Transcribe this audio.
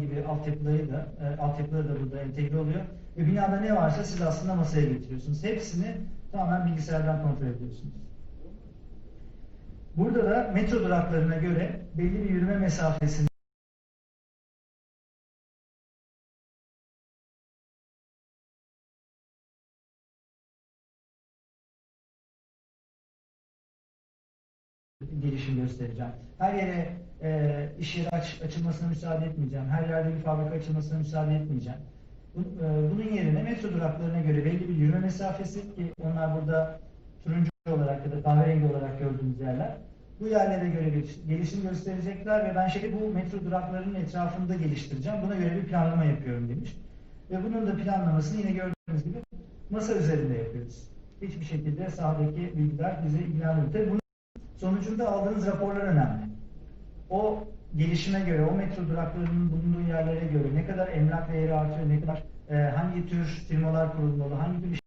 gibi altyapıları da, e, altyapıları da burada entegre oluyor. Ve binada ne varsa siz aslında masaya getiriyorsunuz. Hepsini tamamen bilgisayardan kontrol ediyorsunuz. Burada da metro duraklarına göre belli bir yürüme mesafesini gelişim göstereceğim. Her yere e, iş yeri aç, açılmasına müsaade etmeyeceğim. Her yerde bir fabrika açılmasına müsaade etmeyeceğim. Bu, e, bunun yerine metro duraklarına göre belli bir yürüme mesafesi ki onlar burada turuncu olarak ya da kahverengi olarak gördüğümüz yerler. Bu yerlere göre geliş- gelişim gösterecekler ve ben şimdi bu metro duraklarının etrafında geliştireceğim. Buna göre bir planlama yapıyorum demiş. Ve bunun da planlamasını yine gördüğünüz gibi masa üzerinde yapıyoruz. Hiçbir şekilde sahadaki bilgiler bizi ilgilendirmiyor. Sonucunda aldığınız raporlar önemli. O gelişime göre, o metro duraklarının bulunduğu yerlere göre ne kadar emlak değeri artıyor, ne kadar e, hangi tür firmalar kurulmalı, hangi tür